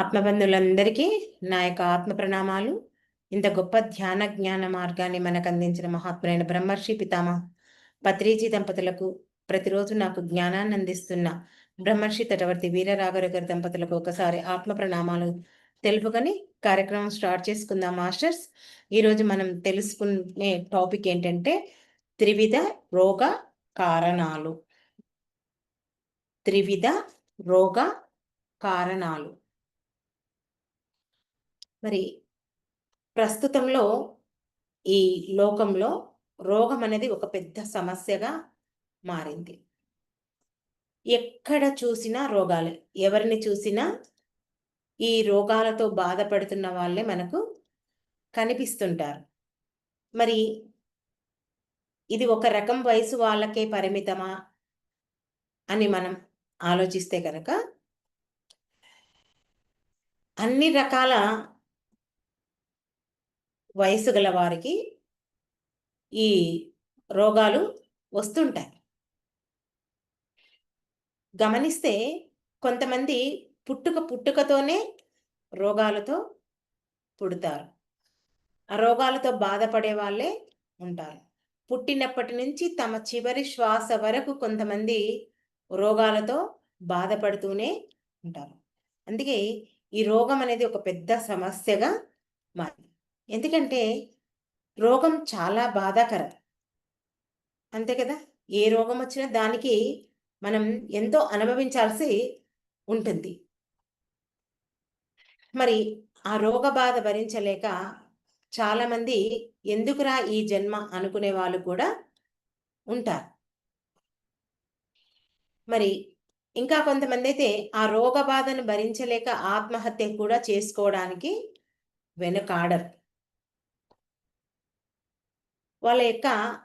ఆత్మబంధులందరికీ నా యొక్క ఆత్మ ప్రణామాలు. ఇంత గొప్ప ధ్యాన జ్ఞాన మార్గాన్ని మనకు అందించిన మహాత్ములైన బ్రహ్మర్షి పితామ పత్రిజీ దంపతులకు ప్రతిరోజు నాకు జ్ఞానాన్ని అందిస్తున్న బ్రహ్మర్షి తటవర్తి వీరరాఘవ గారి దంపతులకు ఒకసారి ఆత్మ ప్రణామాలు తెలుపుకొని కార్యక్రమం స్టార్ట్ చేసుకుందాం మాస్టర్స్. ఈరోజు మనం తెలుసుకునే టాపిక్ ఏంటంటే త్రివిధ రోగ కారణాలు. త్రివిధ రోగ కారణాలు. మరి ప్రస్తుతంలో ఈ లోకంలో రోగం అనేది ఒక పెద్ద సమస్యగా మారింది. ఎక్కడ చూసినా రోగాలే ఎవరిని చూసినా ఈ రోగాలతో బాధపడుతున్న వాళ్ళే మనకు కనిపిస్తుంటారు. మరి ఇది ఒక రకం వయసు వాళ్ళకే పరిమితమా అని మనం ఆలోచిస్తే కనుక అన్ని రకాల వయసు గల వారికి ఈ రోగాలు వస్తుంటాయి. గమనిస్తే కొంతమంది పుట్టుక పుట్టుకతోనే రోగాలతో పుడతారు. ఆ రోగాలతో బాధపడే వాళ్ళే ఉంటారు. పుట్టినప్పటి నుంచి తమ చివరి శ్వాస వరకు కొంతమంది రోగాలతో బాధపడుతూనే ఉంటారు. అందుకే ఈ రోగం అనేది ఒక పెద్ద సమస్యగా మారింది. ఎందుకంటే రోగం చాలా బాధాకరం. అంతే కదా? ఏ రోగం వచ్చినా దానికి మనం ఎంతో అనుభవించాల్సి ఉంటుంది. మరి ఆ రోగ బాధ భరించలేక చాలామంది ఎందుకురా ఈ జన్మ అనుకునే వాళ్ళు కూడా ఉంటారు. మరి ఇంకా కొంతమంది అయితే ఆ రోగ బాధను భరించలేక ఆత్మహత్య కూడా చేసుకోవడానికి వెనుకాడరు. వాళ్ళ యొక్క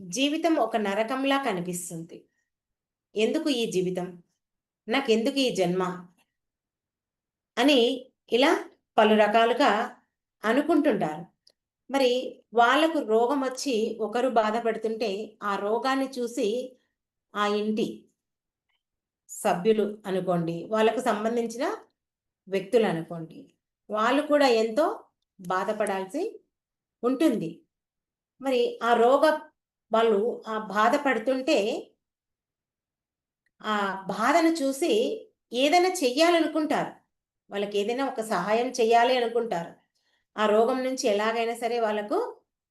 జీవితం ఒక నరకంలా కనిపిస్తుంది. ఎందుకు ఈ జీవితం? నాకెందుకు ఈ జన్మ? అని ఇలా పలు రకాలుగా అనుకుంటుంటారు. మరి వాళ్ళకు రోగం వచ్చి ఒకరు బాధపడుతుంటే ఆ రోగాన్ని చూసి ఆ ఇంటి సభ్యులు అనుకోండి వాళ్ళకు సంబంధించిన వ్యక్తులు అనుకోండి వాళ్ళు కూడా ఎంతో బాధపడాల్సి ఉంటుంది. మరి ఆ రోగ వాళ్ళు ఆ బాధపడుతుంటే ఆ బాధను చూసి ఏదైనా చెయ్యాలనుకుంటారు. వాళ్ళకి ఏదైనా ఒక సహాయం చేయాలి అనుకుంటారు. ఆ రోగం నుంచి ఎలాగైనా సరే వాళ్ళకు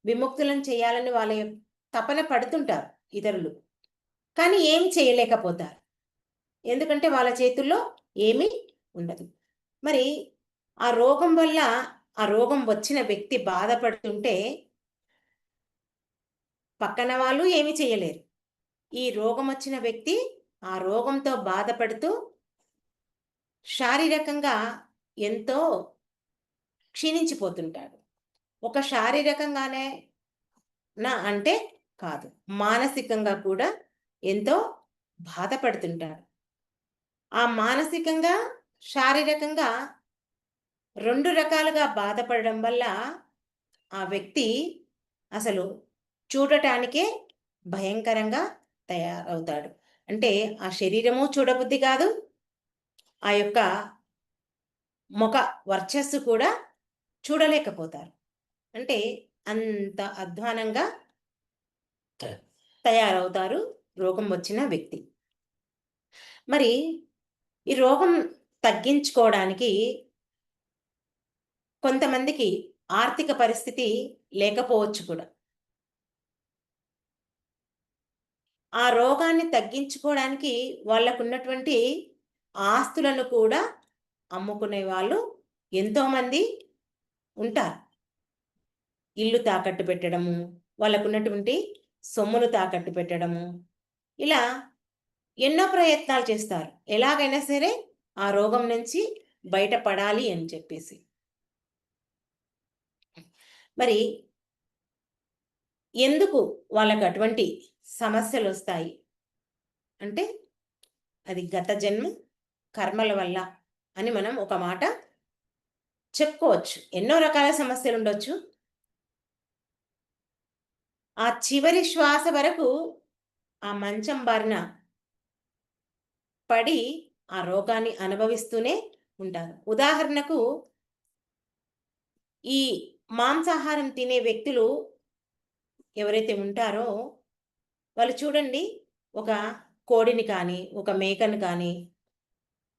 విముక్తులను చేయాలని వాళ్ళ తపన పడుతుంటారు ఇతరులు. కానీ ఏం చేయలేకపోతారు. ఎందుకంటే వాళ్ళ చేతుల్లో ఏమీ ఉండదు. మరి ఆ రోగం వల్ల ఆ రోగం వచ్చిన వ్యక్తి బాధపడుతుంటే పక్కన వాళ్ళు ఏమి చేయలేరు. ఈ రోగం వచ్చిన వ్యక్తి ఆ రోగంతో బాధపడుతూ శారీరకంగా ఎంతో క్షీణించిపోతుంటాడు. ఒక శారీరకంగానే నా అంటే కాదు మానసికంగా కూడా ఎంతో బాధపడుతుంటాడు. ఆ మానసికంగా శారీరకంగా రెండు రకాలుగా బాధపడడం వల్ల ఆ వ్యక్తి అసలు చూడటానికే భయంకరంగా తయారవుతాడు. అంటే ఆ శరీరము చూడబుద్ధి కాదు. ఆ యొక్క ముఖ వర్చస్సు కూడా చూడలేకపోతారు. అంటే అంత అధ్వానంగా తయారవుతారు రోగం వచ్చిన వ్యక్తి. మరి ఈ రోగం తగ్గించుకోవడానికి కొంతమందికి ఆర్థిక పరిస్థితి లేకపోవచ్చు కూడా. ఆ రోగాన్ని తగ్గించుకోవడానికి వాళ్ళకున్నటువంటి ఆస్తులను కూడా అమ్ముకునే వాళ్ళు ఎంతోమంది ఉంటారు. ఇల్లు తాకట్టు పెట్టడము వాళ్ళకున్నటువంటి సొమ్ములు సొమ్మును తాకట్టు పెట్టడము ఇలా ఎన్నో ప్రయత్నాలు చేస్తారు. ఎలాగైనా సరే ఆ రోగం నుంచి బయటపడాలి అని చెప్పేసి. మరి ఎందుకు వాళ్ళకు అటువంటి సమస్యలు వస్తాయి అంటే అది గత జన్మ కర్మల వల్ల అని మనం ఒక మాట చెప్పుకోవచ్చు. ఎన్నో రకాల సమస్యలు ఉండొచ్చు ఆ చివరి శ్వాస వరకు ఆ మంచం బారిన పడి ఆ రోగాన్ని అనుభవిస్తూనే ఉంటారు. ఉదాహరణకు ఈ మాంసాహారం తినే వ్యక్తులు ఎవరైతే ఉంటారో వాళ్ళు చూడండి ఒక కోడిని కానీ ఒక మేకను కానీ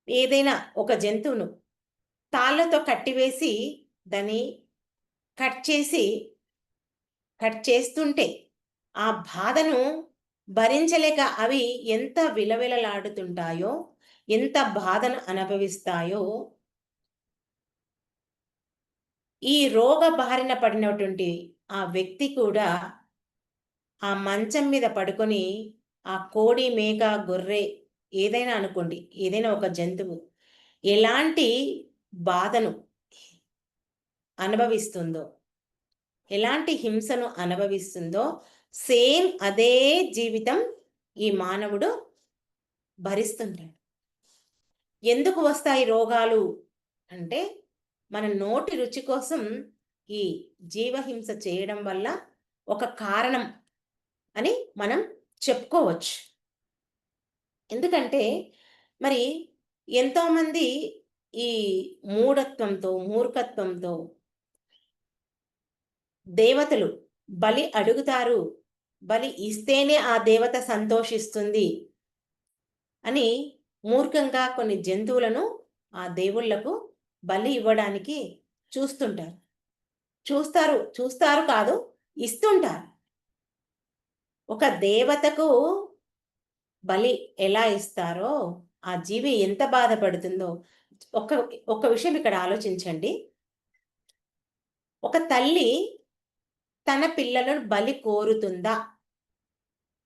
ఏదైనా ఒక జంతువును తాళ్ళతో కట్టివేసి దాన్ని కట్ చేసి కట్ చేస్తుంటే ఆ బాధను భరించలేక అవి ఎంత విలవిలలాడుతుంటాయో ఎంత బాధను అనుభవిస్తాయో ఈ రోగ బారిన పడినటువంటి ఆ వ్యక్తి కూడా ఆ మంచం మీద పడుకొని ఆ కోడి మేక గొర్రె ఏదైనా అనుకోండి ఏదైనా ఒక జంతువు ఎలాంటి బాధను అనుభవిస్తుందో ఎలాంటి హింసను అనుభవిస్తుందో సేమ్ అదే జీవితం ఈ మానవుడు భరిస్తుంటాడు. ఎందుకు వస్తాయి రోగాలు అంటే మన నోటి రుచి కోసం ఈ జీవహింస చేయడం వల్ల ఒక కారణం అని మనం చెప్పుకోవచ్చు. ఎందుకంటే మరి ఎంతోమంది ఈ మూఢత్వంతో మూర్ఖత్వంతో దేవతలు బలి అడుగుతారు బలి ఇస్తేనే ఆ దేవత సంతోషిస్తుంది అని మూర్ఖంగా కొన్ని జంతువులను ఆ దేవుళ్ళకు బలి ఇవ్వడానికి చూస్తుంటారు. చూస్తారు చూస్తారు కాదు ఇస్తుంటారు. ఒక దేవతకు బలి ఎలా ఇస్తారో ఆ జీవి ఎంత బాధపడుతుందో ఒక ఒక విషయం ఇక్కడ ఆలోచించండి. ఒక తల్లి తన పిల్లలను బలి కోరుతుందా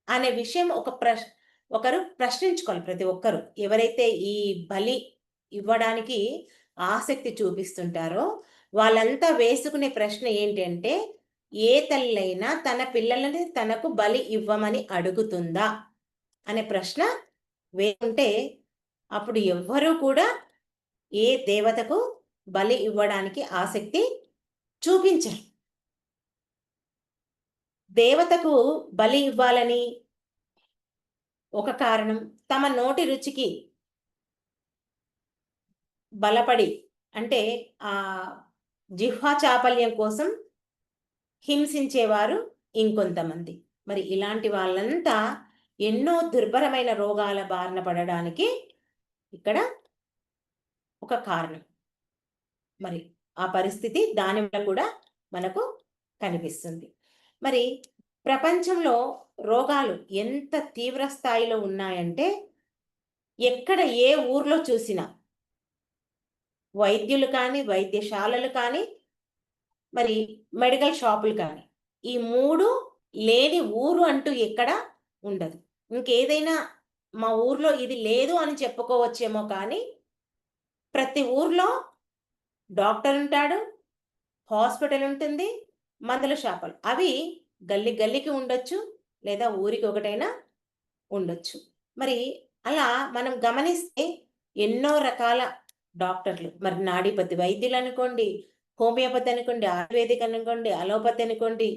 అనే విషయం ఒక ప్రశ్ ఒకరు ప్రశ్నించుకోవాలి ప్రతి ఒక్కరు. ఎవరైతే ఈ బలి ఇవ్వడానికి ఆసక్తి చూపిస్తుంటారో వాళ్ళంతా వేసుకునే ప్రశ్న ఏంటంటే ఏ తల్లైనా తన పిల్లలని తనకు బలి ఇవ్వమని అడుగుతుందా? అనే ప్రశ్న వేసుకుంటే అప్పుడు ఎవ్వరూ కూడా ఏ దేవతకు బలి ఇవ్వడానికి ఆసక్తి చూపించరు. దేవతకు బలి ఇవ్వాలని ఒక కారణం తమ నోటి రుచికి బలపడి అంటే ఆ జిహ్వా చాపల్యం కోసం హింసించేవారు ఇంకొంతమంది. మరి ఇలాంటి వాళ్ళంతా ఎన్నో దుర్భరమైన రోగాల బారిన పడడానికి ఇక్కడ ఒక కారణం. మరి ఆ పరిస్థితి దానివల్ల కూడా మనకు కనిపిస్తుంది. మరి ప్రపంచంలో రోగాలు ఎంత తీవ్ర స్థాయిలో ఉన్నాయంటే ఎక్కడ ఏ ఊర్లో చూసినా వైద్యులు కానీ వైద్యశాలలు కానీ మరి మెడికల్ షాపులు కానీ ఈ మూడు లేని ఊరు అంటూ ఎక్కడ ఉండదు. ఇంకేదైనా మా ఊర్లో ఇది లేదు అని చెప్పుకోవచ్చేమో కానీ ప్రతి ఊర్లో డాక్టర్ ఉంటాడు హాస్పిటల్ ఉంటుంది మందుల షాపులు. అవి గల్లి గల్లికి ఉండొచ్చు లేదా ఊరికి ఒకటైనా ఉండొచ్చు. మరి అలా మనం గమనిస్తే ఎన్నో రకాల డాక్టర్లు. మరి నాడీపతి వైద్యులు అనుకోండి హోమియోపతి అనుకోండి ఆయుర్వేదిక్ అనుకోండి అలోపతి అనుకోండి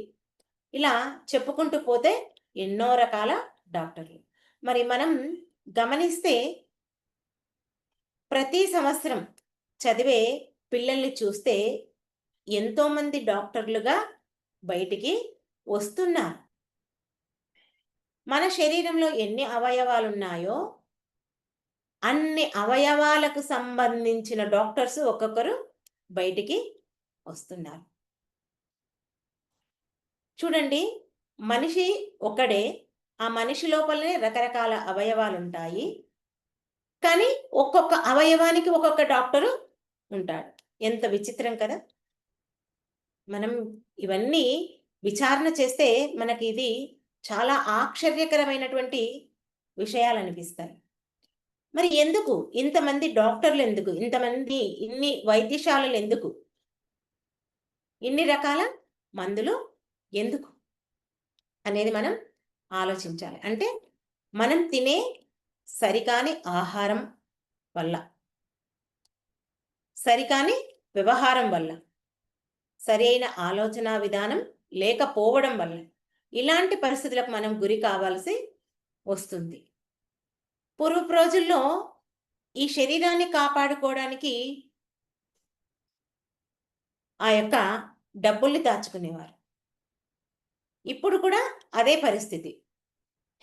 ఇలా చెప్పుకుంటూ పోతే ఎన్నో రకాల డాక్టర్లు. మరి మనం గమనిస్తే ప్రతి సంవత్సరం చదివే పిల్లల్ని చూస్తే ఎంతోమంది డాక్టర్లుగా బయటికి వస్తున్నారు. మన శరీరంలో ఎన్ని అవయవాలు ఉన్నాయో అన్ని అవయవాలకు సంబంధించిన డాక్టర్స్ ఒక్కొక్కరు బయటికి వస్తున్నారు. చూడండి మనిషి ఒకడే ఆ మనిషి లోపలనే రకరకాల అవయవాలు ఉంటాయి కానీ ఒక్కొక్క అవయవానికి ఒక్కొక్క డాక్టరు ఉంటాడు. ఎంత విచిత్రం కదా! మనం ఇవన్నీ విచారణ చేస్తే మనకి ఇది చాలా ఆశ్చర్యకరమైనటువంటి విషయాలు అనిపిస్తాయి మరి ఎందుకు? ఇంతమంది డాక్టర్లు ఎందుకు ఇంతమంది ఇన్ని వైద్యశాలలు ఎందుకు ఇన్ని రకాల మందులు? ఎందుకు? అనేది మనం ఆలోచించాలి. అంటే మనం తినే సరికాని ఆహారం వల్ల సరికాని వ్యవహారం వల్ల సరి అయిన ఆలోచన విధానం లేకపోవడం వల్ల ఇలాంటి పరిస్థితులకు మనం గురి కావాల్సి వస్తుంది. పూర్వపు రోజుల్లో ఈ శరీరాన్ని కాపాడుకోవడానికి ఆ యొక్క డబ్బుల్ని దాచుకునేవారు. ఇప్పుడు కూడా అదే పరిస్థితి.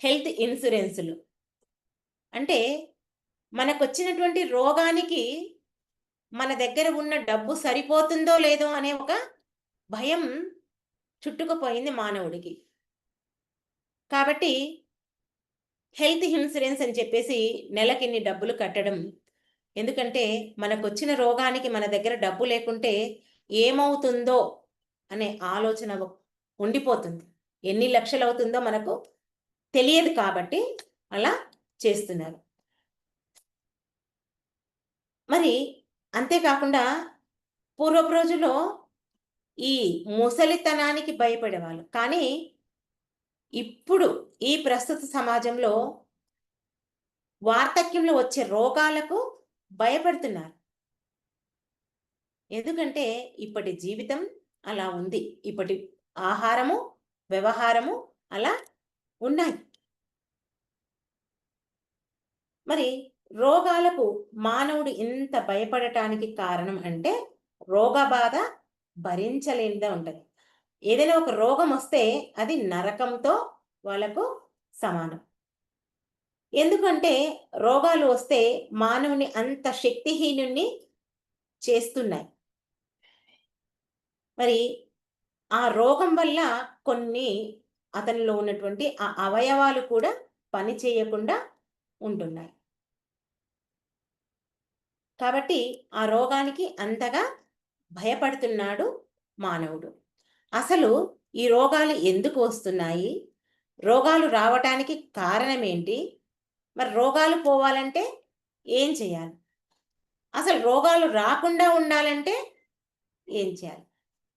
హెల్త్ ఇన్సూరెన్సులు. అంటే మనకు వచ్చినటువంటి రోగానికి మన దగ్గర ఉన్న డబ్బు సరిపోతుందో లేదో అనే ఒక భయం చుట్టుకుపోయింది మానవుడికి. కాబట్టి హెల్త్ ఇన్సూరెన్స్ అని చెప్పేసి నెలకిన్ని డబ్బులు కట్టడం. ఎందుకంటే మనకు వచ్చిన రోగానికి మన దగ్గర డబ్బు లేకుంటే ఏమవుతుందో అనే ఆలోచన ఉండిపోతుంది. ఎన్ని లక్షలు అవుతుందో మనకు తెలియదు కాబట్టి అలా చేస్తున్నారు. మరి అంతేకాకుండా పూర్వపు రోజుల్లో ఈ ముసలితనానికి భయపడేవాళ్ళు. కానీ ఇప్పుడు ఈ ప్రస్తుత సమాజంలో వార్ధక్యంలో వచ్చే రోగాలకు భయపడుతున్నారు. ఎందుకంటే ఇప్పటి జీవితం అలా ఉంది. ఇప్పటి ఆహారము వ్యవహారము అలా ఉన్నాయి. మరి రోగాలకు మానవుడు ఇంత భయపడటానికి కారణం అంటే రోగ బాధ భరించలేనిదే ఉంటుంది. ఏదైనా ఒక రోగం వస్తే అది నరకంతో వాళ్ళకు సమానం. ఎందుకంటే రోగాలు వస్తే మానవుని అంత శక్తిహీనుణ్ణి చేస్తున్నాయి. మరి ఆ రోగం వల్ల కొన్ని అతనిలో ఉన్నటువంటి ఆ అవయవాలు కూడా పని చేయకుండా ఉంటున్నాయి. కాబట్టి ఆ రోగానికి అంతగా భయపడుతున్నాడు మానవుడు. అసలు ఈ రోగాలు ఎందుకు వస్తున్నాయి? రోగాలు రావటానికి కారణం ఏంటి? మరి రోగాలు పోవాలంటే ఏం చేయాలి? అసలు రోగాలు రాకుండా ఉండాలంటే ఏం చేయాలి?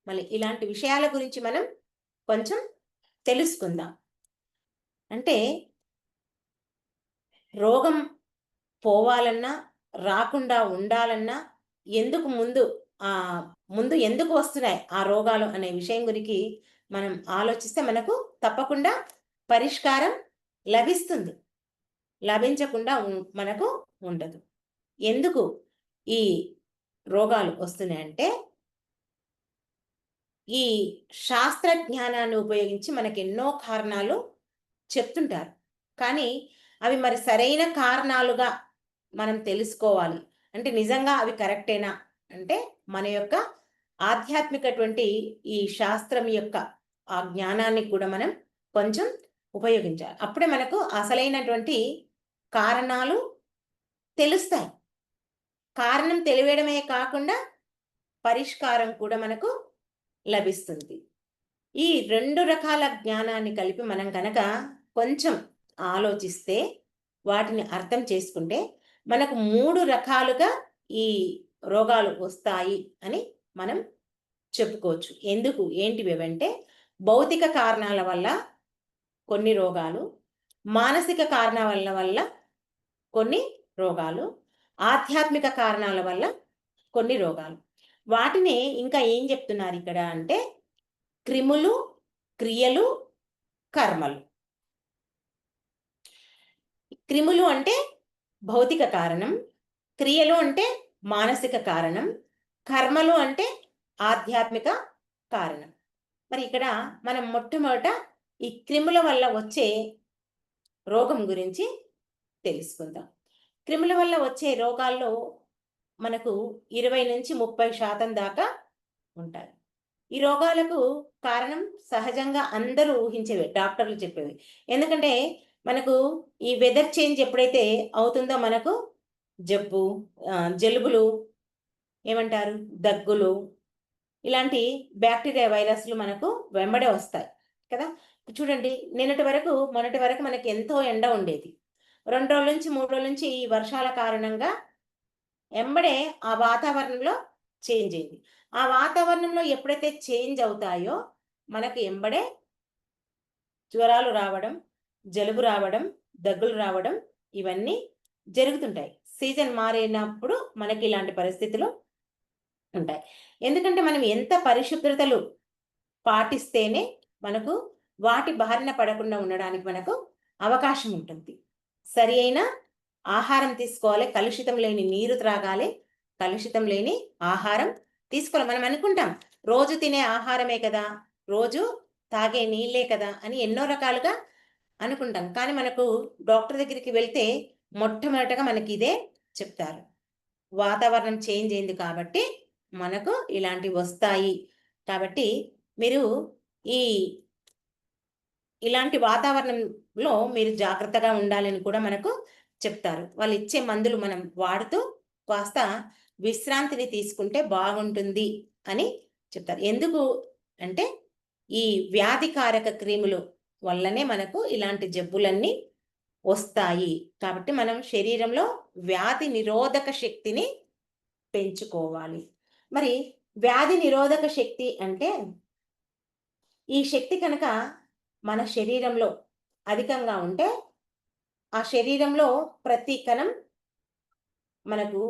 మళ్ళీ ఇలాంటి విషయాల గురించి మనం కొంచెం తెలుసుకుందాం. అంటే రోగం పోవాలన్నా రాకుండా ఉండాలన్నా ఎందుకు ముందు ఆ ముందు ఎందుకు వస్తున్నాయి ఆ రోగాలు అనే విషయం గురించి మనం ఆలోచిస్తే మనకు తప్పకుండా పరిష్కారం లభిస్తుంది. లభించకుండా మనకు ఉండదు. ఎందుకు ఈ రోగాలు వస్తున్నాయంటే ఈ శాస్త్ర జ్ఞానాన్ని ఉపయోగించి మనకి ఎన్నో కారణాలు చెప్తుంటారు. కానీ అవి మరి సరైన కారణాలుగా మనం తెలుసుకోవాలి. అంటే నిజంగా అవి కరెక్టేనా? అంటే మన యొక్క ఆధ్యాత్మికటువంటి ఈ శాస్త్రం యొక్క ఆ జ్ఞానాన్ని కూడా మనం కొంచెం ఉపయోగించాలి. అప్పుడే మనకు అసలైనటువంటి కారణాలు తెలుస్తాయి. కారణం తెలియడమే కాకుండా పరిష్కారం కూడా మనకు లభిస్తుంది. ఈ రెండు రకాల జ్ఞానాన్ని కలిపి మనం కనుక కొంచెం ఆలోచిస్తే వాటిని అర్థం చేసుకుంటే మనకు మూడు రకాలుగా ఈ రోగాలు వస్తాయి అని మనం చెప్పుకోవచ్చు. ఎందుకు? ఏంటివి అంటే భౌతిక కారణాల వల్ల కొన్ని రోగాలు మానసిక కారణాల వల్ల కొన్ని రోగాలు ఆధ్యాత్మిక కారణాల వల్ల కొన్ని రోగాలు. వాటిని ఇంకా ఏం చెప్తున్నారు ఇక్కడ అంటే క్రిములు క్రియలు కర్మలు. క్రిములు అంటే భౌతిక కారణం క్రియలు అంటే మానసిక కారణం కర్మలు అంటే ఆధ్యాత్మిక కారణం. మరి ఇక్కడ మనం మొట్టమొదట ఈ క్రిముల వల్ల వచ్చే రోగం గురించి తెలుసుకుందాం. క్రిముల వల్ల వచ్చే రోగాల్లో మనకు ఇరవై నుంచి ముప్పై శాతం దాకా ఉంటాయి. ఈ రోగాలకు కారణం సహజంగా అందరూ ఊహించేవి డాక్టర్లు చెప్పేవి. ఎందుకంటే మనకు ఈ వెదర్ చేంజ్ ఎప్పుడైతే అవుతుందో మనకు జబ్బు జలుబులు ఏమంటారు? దగ్గులు ఇలాంటి బ్యాక్టీరియా వైరస్లు మనకు వెంబడే వస్తాయి కదా? చూడండి నిన్నటి వరకు మొన్నటి వరకు మనకి ఎంతో ఎండ ఉండేది. రెండు రోజుల నుంచి మూడు రోజుల నుంచి ఈ వర్షాల కారణంగా ఎంబడే ఆ వాతావరణంలో చేంజ్ అయింది. ఆ వాతావరణంలో ఎప్పుడైతే చేంజ్ అవుతాయో మనకి ఎంబడే జ్వరాలు రావడం జలుబు రావడం దగ్గులు రావడం ఇవన్నీ జరుగుతుంటాయి. సీజన్ మారినప్పుడు మనకి ఇలాంటి పరిస్థితులు ఉంటాయి. ఎందుకంటే మనం ఎంత పరిశుభ్రతలు పాటిస్తేనే మనకు వాటి బారిన పడకుండా ఉండడానికి మనకు అవకాశం ఉంటుంది. సరి అయిన ఆహారం తీసుకోవాలి కలుషితం లేని నీరు త్రాగాలి కలుషితం లేని ఆహారం తీసుకోవాలి. మనం అనుకుంటాం రోజు తినే ఆహారమే కదా రోజు తాగే నీళ్ళే కదా అని ఎన్నో రకాలుగా అనుకుంటాం. కానీ మనకు డాక్టర్ దగ్గరికి వెళ్తే మొట్టమొదటగా మనకి ఇదే చెప్తారు. వాతావరణం చేంజ్ అయింది కాబట్టి మనకు ఇలాంటివి వస్తాయి. కాబట్టి మీరు ఈ ఇలాంటి వాతావరణంలో మీరు జాగ్రత్తగా ఉండాలని కూడా మనకు చెప్తారు. వాళ్ళు ఇచ్చే మందులు మనం వాడుతూ కాస్త విశ్రాంతిని తీసుకుంటే బాగుంటుంది అని చెప్తారు. ఎందుకు అంటే ఈ వ్యాధికారక క్రీములు వల్లనే మనకు ఇలాంటి జబ్బులన్నీ వస్తాయి. కాబట్టి మనం శరీరంలో వ్యాధి నిరోధక శక్తిని పెంచుకోవాలి. మరి వ్యాధి నిరోధక శక్తి అంటే ఈ శక్తి కనుక మన శరీరంలో అధికంగా ఉంటే ఆ శరీరంలో ప్రతి కణం మనకు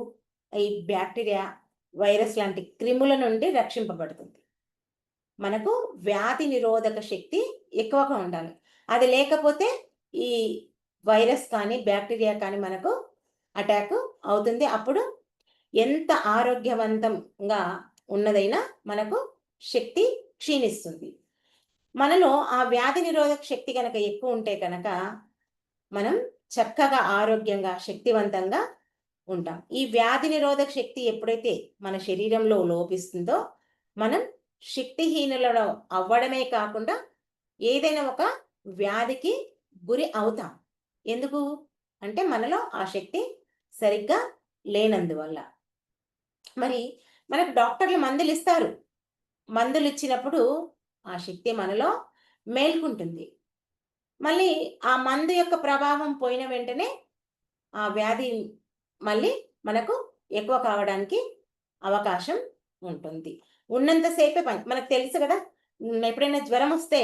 ఈ బ్యాక్టీరియా వైరస్ లాంటి క్రిముల నుండి రక్షింపబడుతుంది. మనకు వ్యాధి నిరోధక శక్తి ఎక్కువగా ఉండాలి. అది లేకపోతే ఈ వైరస్ కానీ బ్యాక్టీరియా కానీ మనకు అటాక్ అవుతుంది. అప్పుడు ఎంత ఆరోగ్యవంతంగా ఉన్నదైనా మనకు శక్తి క్షీణిస్తుంది. మనలో ఆ వ్యాధి నిరోధక శక్తి కనుక ఎక్కువ ఉంటే కనుక మనం చక్కగా ఆరోగ్యంగా శక్తివంతంగా ఉంటాం. ఈ వ్యాధి నిరోధక శక్తి ఎప్పుడైతే మన శరీరంలో లోపిస్తుందో మనం శక్తిహీనులను అవ్వడమే కాకుండా ఏదైనా ఒక వ్యాధికి గురి అవుతాం. ఎందుకు? అంటే మనలో ఆ శక్తి సరిగ్గా లేనందువల్ల. మరి మనకు డాక్టర్లు మందులు ఇస్తారు మందులు ఇచ్చినప్పుడు ఆ శక్తి మనలో మేల్కుంటుంది. మళ్ళీ ఆ మందు యొక్క ప్రభావం పోయిన వెంటనే ఆ వ్యాధి మళ్ళీ మనకు ఎక్కువ కావడానికి అవకాశం ఉంటుంది. ఉన్నంతసేపే పని. మనకు తెలుసు కదా ఎప్పుడైనా జ్వరం వస్తే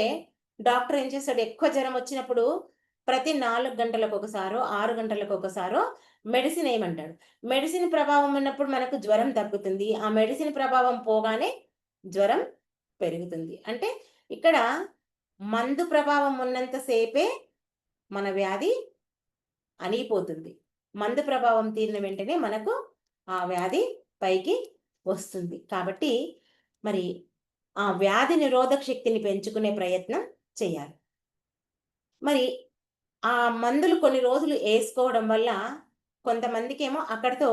డాక్టర్ ఏం చేస్తాడు? ఎక్కువ జ్వరం వచ్చినప్పుడు ప్రతి నాలుగు గంటలకు ఒకసారో ఆరు గంటలకు ఒకసారో మెడిసిన్ వేయమంటాడు. మెడిసిన్ ప్రభావం ఉన్నప్పుడు మనకు జ్వరం తగ్గుతుంది. ఆ మెడిసిన్ ప్రభావం పోగానే జ్వరం పెరుగుతుంది. అంటే ఇక్కడ మందు ప్రభావం ఉన్నంతసేపే మన వ్యాధి అనిగిపోతుంది మందు ప్రభావం తీరిన వెంటనే మనకు ఆ వ్యాధి పైకి వస్తుంది. కాబట్టి మరి ఆ వ్యాధి నిరోధక శక్తిని పెంచుకునే ప్రయత్నం చేయాలి. మరి ఆ మందులు కొన్ని రోజులు వేసుకోవడం వల్ల కొంతమందికి ఏమో అక్కడితో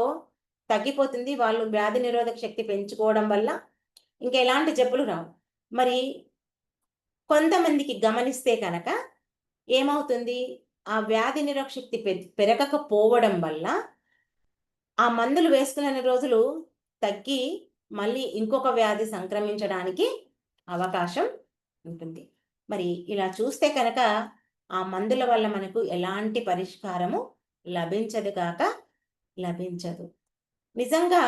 తగ్గిపోతుంది. వాళ్ళు వ్యాధి నిరోధక శక్తి పెంచుకోవడం వల్ల ఇంకా ఎలాంటి జబ్బులు రావు. మరి కొంతమందికి గమనిస్తే కనుక ఏమవుతుంది? ఆ వ్యాధి నిరోక్షక్తి పెరగకపోవడం వల్ల ఆ మందులు వేసుకునే రోజులు తగ్గి మళ్ళీ ఇంకొక వ్యాధి సంక్రమించడానికి అవకాశం ఉంటుంది. మరి ఇలా చూస్తే కనుక ఆ మందుల వల్ల మనకు ఎలాంటి పరిష్కారము లభించదు కాక లభించదు. నిజంగా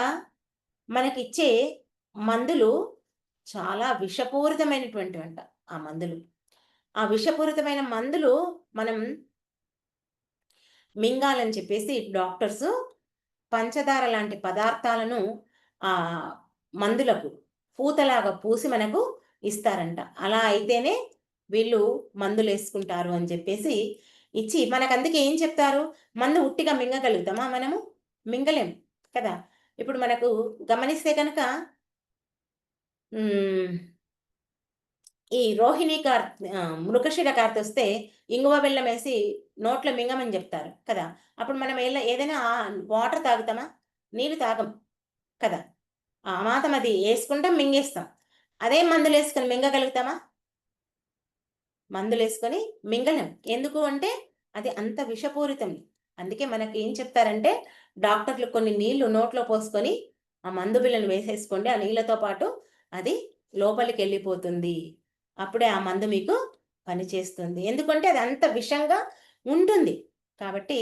మనకిచ్చే మందులు చాలా విషపూరితమైనటువంటి అంట ఆ మందులు. ఆ విషపూరితమైన మందులు మనం మింగాలని చెప్పేసి డాక్టర్స్ పంచదార లాంటి పదార్థాలను ఆ మందులకు పూతలాగా పూసి మనకు ఇస్తారంట. అలా అయితేనే వీళ్ళు మందులు వేసుకుంటారు అని చెప్పేసి ఇచ్చి మనకు అందుకే ఏం చెప్తారు? మందు ఉట్టిగా మింగగలుగుతామా మనము? మింగలేం కదా. ఇప్పుడు మనకు గమనిస్తే కనుక ఈ రోహిణి కార్ మృగశిర కార్తె వస్తే ఇంగువ బెల్లం వేసి నోట్లో మింగమని చెప్తారు కదా. అప్పుడు మనం ఏదైనా వాటర్ తాగుతామా? నీళ్ళు తాగం కదా. ఆ మాతం అది వేసుకుంటాం మింగేస్తాం. అదే మందులు వేసుకొని మింగగలుగుతామా? మందులు వేసుకొని మింగలేం. ఎందుకు అంటే అది అంత విషపూరితం. అందుకే మనకి ఏం చెప్తారంటే డాక్టర్లు కొన్ని నీళ్ళు నోట్లో పోసుకొని ఆ మందు బిళ్ళను వేసేసుకోండి. ఆ నీళ్ళతో పాటు అది లోపలికి వెళ్ళిపోతుంది. అప్పుడే ఆ మందు మీకు పనిచేస్తుంది. ఎందుకంటే అది అంత విషంగా ఉంటుంది కాబట్టి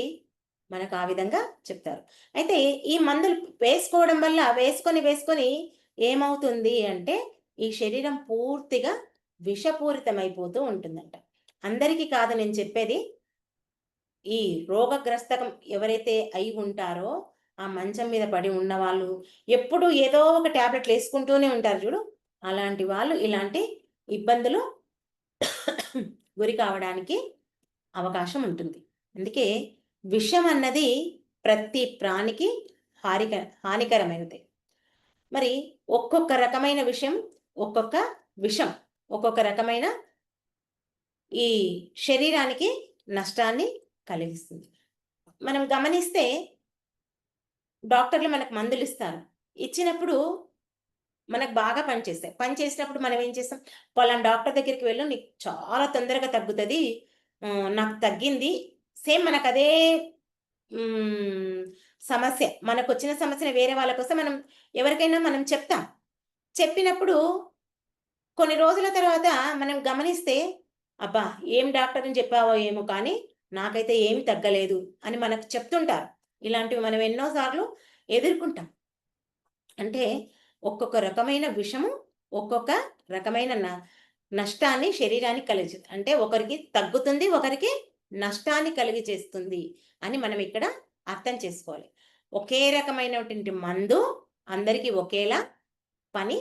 మనకు ఆ విధంగా చెప్తారు. అయితే ఈ మందులు వేసుకోవడం వల్ల వేసుకొని వేసుకొని ఏమవుతుంది అంటే ఈ శరీరం పూర్తిగా విషపూరితమైపోతూ ఉంటుందంట. అందరికీ కాదు నేను చెప్పేది ఈ రోగగ్రస్తకం ఎవరైతే అయి ఉంటారో ఆ మంచం మీద పడి ఉన్న వాళ్ళు ఎప్పుడు ఏదో ఒక ట్యాబ్లెట్లు వేసుకుంటూనే ఉంటారు చూడు. అలాంటి వాళ్ళు ఇలాంటి ఇబ్బందులు గురి కావడానికి అవకాశం ఉంటుంది. అందుకే విషం అన్నది ప్రతి ప్రాణికి హారిక హానికరమైనది. మరి ఒక్కొక్క రకమైన విషయం ఒక్కొక్క విషం ఒక్కొక్క రకమైన ఈ శరీరానికి నష్టాన్ని కలిగిస్తుంది. మనం గమనిస్తే డాక్టర్లు మనకు మందులు ఇస్తారు. ఇచ్చినప్పుడు మనకు బాగా పనిచేస్తాయి పని చేసినప్పుడు మనం ఏం చేస్తాం? పలానా డాక్టర్ దగ్గరికి వెళ్ళు నీకు చాలా తొందరగా తగ్గుతుంది. నాకు తగ్గింది. సేమ్ మనకు అదే సమస్య. మనకు వచ్చిన సమస్యను వేరే వాళ్ళ కోసం మనం ఎవరికైనా మనం చెప్తాం. చెప్పినప్పుడు కొన్ని రోజుల తర్వాత మనం గమనిస్తే అబ్బా ఏం డాక్టర్ అని చెప్పావో ఏమో కానీ నాకైతే ఏమి తగ్గలేదు అని మనకు చెప్తుంటారు. ఇలాంటివి మనం ఎన్నోసార్లు ఎదుర్కొంటాం. అంటే ఒక్కొక్క రకమైన విషము ఒక్కొక్క రకమైన న- నష్టాన్ని శరీరానికి కలిగి అంటే ఒకరికి తగ్గుతుంది ఒకరికి నష్టాన్ని కలిగి చేస్తుంది అని మనం ఇక్కడ అర్థం చేసుకోవాలి. ఒకే రకమైనటువంటి మందు అందరికీ ఒకేలా పని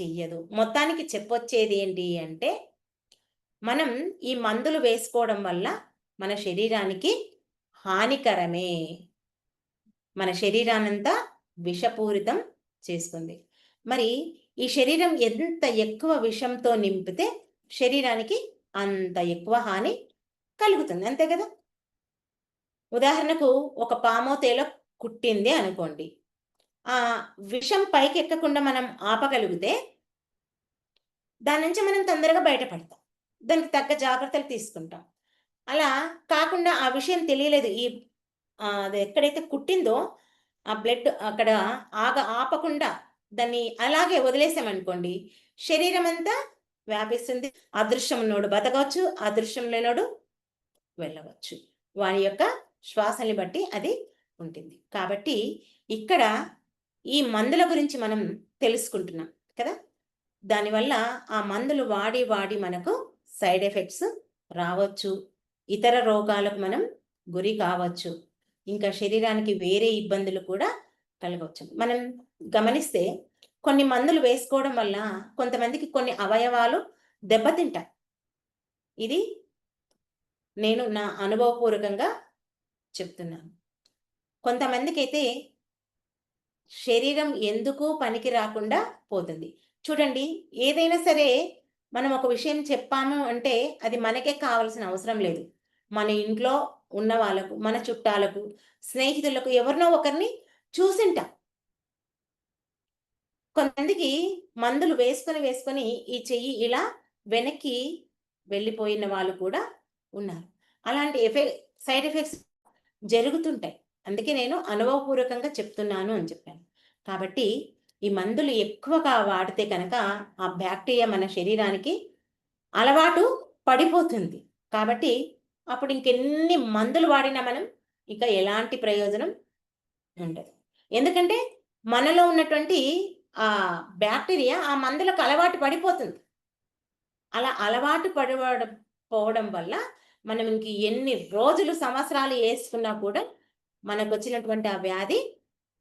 చెయ్యదు. మొత్తానికి చెప్పొచ్చేది ఏంటి అంటే మనం ఈ మందులు వేసుకోవడం వల్ల మన శరీరానికి హానికరమే. మన శరీరానంతా విషపూరితం చేసుకుంది. మరి ఈ శరీరం ఎంత ఎక్కువ విషంతో నింపితే శరీరానికి అంత ఎక్కువ హాని కలుగుతుంది. అంతే కదా? ఉదాహరణకు ఒక పామో తేలో కుట్టింది అనుకోండి. ఆ విషం పైకి ఎక్కకుండా మనం ఆపగలిగితే దాని నుంచి మనం తొందరగా బయటపడతాం. దానికి తగ్గ జాగ్రత్తలు తీసుకుంటాం. అలా కాకుండా ఆ విషయం తెలియలేదు. ఈ అది ఎక్కడైతే కుట్టిందో ఆ బ్లడ్ అక్కడ ఆగ ఆపకుండా దాన్ని అలాగే వదిలేసామనుకోండి శరీరం అంతా వ్యాపిస్తుంది. అదృశ్యం నోడు బతకవచ్చు అదృశ్యం లేనోడు వెళ్ళవచ్చు. వాని యొక్క శ్వాసని బట్టి అది ఉంటుంది. కాబట్టి ఇక్కడ ఈ మందుల గురించి మనం తెలుసుకుంటున్నాం కదా? దానివల్ల ఆ మందులు వాడి వాడి మనకు సైడ్ ఎఫెక్ట్స్ రావచ్చు. ఇతర రోగాలకు మనం గురి కావచ్చు. ఇంకా శరీరానికి వేరే ఇబ్బందులు కూడా కలగవచ్చు మనం గమనిస్తే కొన్ని మందులు వేసుకోవడం వల్ల కొంతమందికి కొన్ని అవయవాలు దెబ్బతింటాయి. ఇది నేను నా అనుభవపూర్వకంగా చెప్తున్నాను. కొంతమందికి అయితే శరీరం ఎందుకు పనికి రాకుండా పోతుంది? చూడండి ఏదైనా సరే మనం ఒక విషయం చెప్పాము అంటే అది మనకే కావాల్సిన అవసరం లేదు. మన ఇంట్లో ఉన్న వాళ్ళకు మన చుట్టాలకు స్నేహితులకు ఎవరినో ఒకరిని చూసింటాం. కొంతమందికి మందులు వేసుకొని వేసుకొని ఈ చెయ్యి ఇలా వెనక్కి వెళ్ళిపోయిన వాళ్ళు కూడా ఉన్నారు. అలాంటి ఎఫెక్ట్ సైడ్ ఎఫెక్ట్స్ జరుగుతుంటాయి. అందుకే నేను అనుభవపూర్వకంగా చెప్తున్నాను అని చెప్పాను. కాబట్టి ఈ మందులు ఎక్కువగా వాడితే కనుక ఆ బ్యాక్టీరియా మన శరీరానికి అలవాటు పడిపోతుంది. కాబట్టి అప్పుడు ఇంకెన్ని మందులు వాడినా మనం ఇంకా ఎలాంటి ప్రయోజనం ఉండదు. ఎందుకంటే మనలో ఉన్నటువంటి ఆ బ్యాక్టీరియా ఆ మందులకు అలవాటు పడిపోతుంది. అలా అలవాటు పడిపోవడం పోవడం వల్ల మనం ఇంక ఎన్ని రోజులు సంవత్సరాలు వేసుకున్నా కూడా మనకు వచ్చినటువంటి ఆ వ్యాధి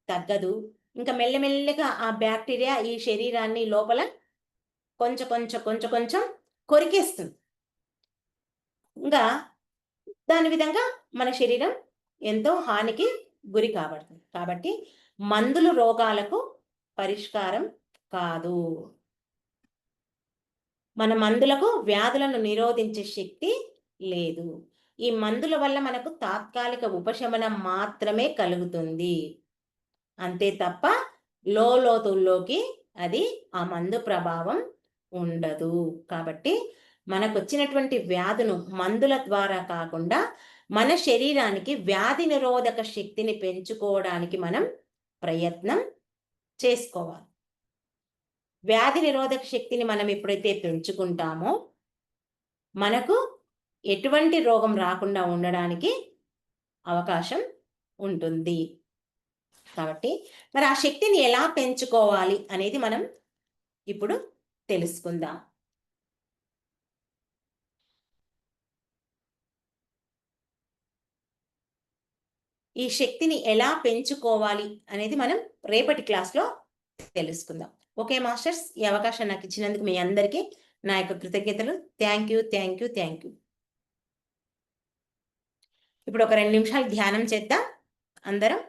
తగ్గదు. ఇంకా మెల్లమెల్లగా ఆ బ్యాక్టీరియా ఈ శరీరాన్ని లోపల కొంచెం కొంచెం కొంచెం కొంచెం కొరికేస్తుంది. ఇంకా దాని విధంగా మన శరీరం ఎంతో హానికి గురి కాబడుతుంది. కాబట్టి మందులు రోగాలకు పరిష్కారం కాదు. మన మందులకు వ్యాధులను నిరోధించే శక్తి లేదు. ఈ మందుల వల్ల మనకు తాత్కాలిక ఉపశమనం మాత్రమే కలుగుతుంది. అంతే తప్ప లోతుల్లోకి అది ఆ మందు ప్రభావం ఉండదు. కాబట్టి మనకు వచ్చినటువంటి వ్యాధును మందుల ద్వారా కాకుండా మన శరీరానికి వ్యాధి నిరోధక శక్తిని పెంచుకోవడానికి మనం ప్రయత్నం చేసుకోవాలి. వ్యాధి నిరోధక శక్తిని మనం ఎప్పుడైతే పెంచుకుంటామో మనకు ఎటువంటి రోగం రాకుండా ఉండడానికి అవకాశం ఉంటుంది. కాబట్టి మరి ఆ శక్తిని ఎలా పెంచుకోవాలి అనేది మనం ఇప్పుడు తెలుసుకుందాం. ఈ శక్తిని ఎలా పెంచుకోవాలి అనేది మనం రేపటి క్లాస్లో తెలుసుకుందాం. ఓకే మాస్టర్స్ ఈ అవకాశం నాకు ఇచ్చినందుకు మీ అందరికీ నా యొక్క కృతజ్ఞతలు. Thank you thank you thank you. ఇప్పుడు ఒక రెండు నిమిషాలు ధ్యానం చేద్దాం. అందరం